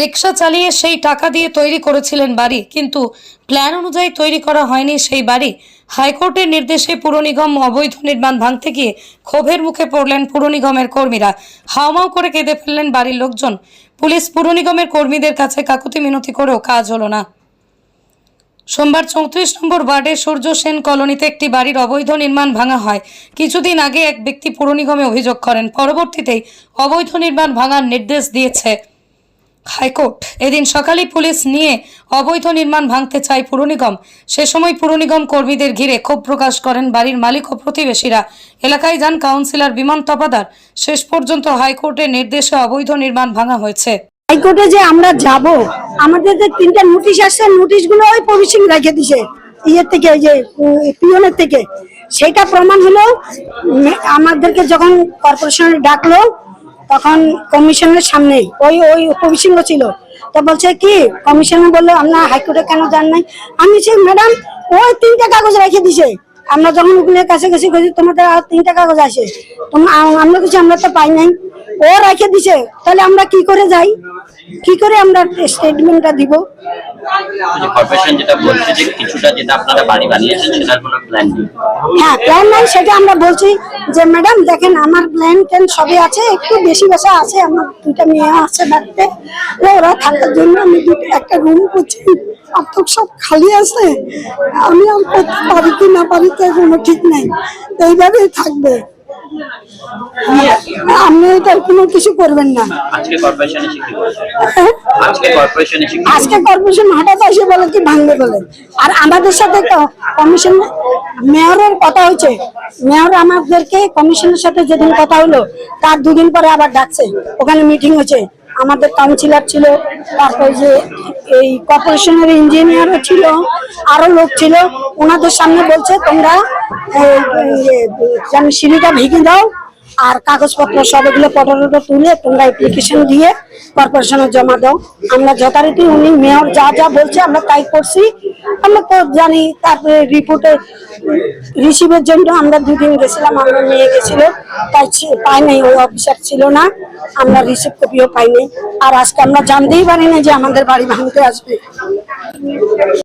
রিক্সা চালিয়ে সেই টাকা দিয়ে তৈরি করেছিলেন বাড়ি, কিন্তু প্ল্যান অনুযায়ী তৈরি করা হয়নি সেই বাড়ি। হাইকোর্টের নির্দেশে পুর নিগম অবৈধ নির্মাণ ভাঙতে গিয়ে ক্ষোভের মুখে পড়লেন পুর নিগমের কর্মীরা। হাওমাও করে কেঁদে ফেললেন বাড়ির লোকজন। পুলিশ পুর নিগমের কর্মীদের কাছে কাকুতি মিনতি করেও কাজ হলো না। সোমবার চৌত্রিশ নম্বর ওয়ার্ডে সূর্য সেন কলোনিতে একটি বাড়ির অবৈধ নির্মাণ ভাঙা হয়। কিছুদিন আগে এক ব্যক্তি পুর নিগমে অভিযোগ করেন, পরবর্তীতেই অবৈধ নির্মাণ ভাঙার নির্দেশ দিয়েছে। হাইকোর্ট। এদিন সকালেই পুলিশ নিয়ে অবৈধ নির্মাণ ভাঙতে চায় পুর নিগম। সে সময় পুর নিগম কর্মীদের ঘিরে ক্ষোভ প্রকাশ করেন বাড়ির মালিক ও প্রতিবেশীরা। এলাকায় যান কাউন্সিলর বিমান তপাদার। শেষ পর্যন্ত হাইকোর্টের নির্দেশে অবৈধ নির্মাণ ভাঙা হয়েছে। হাইকোর্টে যে আমরা যাব, আমাদের যে তিনটা নোটিশ আসছে নোটিশগুলো ওই পবিশিং রেখে দিছে। ইয়ের থেকে ওই যে পিওনের থেকে। সেটা প্রমাণ হলো আমাদেরকে যখন কর্পোরেশনে ডাকলো তখন কমিশনের সামনে ওই ওই কমিশন ছিল। তো বলছে, কি? কমিশন বলল আপনার হাইকোর্টে কেন যান নাই? আমি সেই ম্যাডাম, ওই তিনটা কাগজ রেখে দিছে আমরা যখন উকিলের কাছে গেছি গেছি তোমাদের আর তিনটা কাগজ আছে। আমরা কিছু আমরা তো পাই নাই। ও রেখে দিছে তাহলে আমরা কি করে যাই? কি করে আমরা স্টেটমেন্টটা দিব? যে কর্পোরেশন যেটা বলছে যে কিছুটা যেটা আপনারা বাড়ি বানিয়েছেন সেটার কোনো প্ল্যান নেই। হ্যাঁ প্ল্যান নাই সেটা আমরা বলছি যে ম্যাডাম দেখেন আমার প্ল্যান ট্যান সবই আছে একটু বেশি বেশি আছে আমার দুইটা মেয়ে আছে বাড়িতে। ওরা থাকার জন্য আমি দুটো একটা রুম করছি আর তো সব খালি আছে। আমি আর করতে পারি কি না পারি তো কোনো ঠিক নাই। তো এইভাবেই থাকবে। আপনি এটার কোনো কিছু করবেন না। আজকে কর্পোরেশন বলছে হ্যাঁ? আজকে কর্পোরেশন আজকে কর্পোরেশন হঠাৎ এসে বলে কি ভাঙবে বলে? আর আমাদের সাথে কমিশন মেয়রের কথা হয়েছে। মেয়র আমাদেরকে কমিশনের সাথে যেদিন কথা হলো তার দুদিন পরে আবার ডাকছে। ওখানে মিটিং হয়েছে। আমাদের কাউন্সিলর ছিল তারপর যে এই কর্পোরেশনের ইঞ্জিনিয়ারও ছিল আরও লোক ছিল। ওনাদের সামনে বলছে তোমরা এই, যেন সিঁড়িটা ভেঙে দাও আর কাগজপত্র সব এগুলো ফটো টটো তুলে তোমরা অ্যাপ্লিকেশন দিয়ে কর্পোরেশনে জমা দাও। আমরা যথারীতি উনি মেয়র যা যা বলছে আমরা তাই করছি। আমরা তো জানি তারপরে রিপোর্টে রিসিভের জন্য আমরা দুদিন গেছিলাম আমরা নিয়ে গেছিল তাই পাই নাই ওই অফিসার ছিল না আমরা রিসিভ কপিও পাইনি আর আজকে আমরা জানতেই পারি না যে আমাদের বাড়ি ভাঙতে আসবে।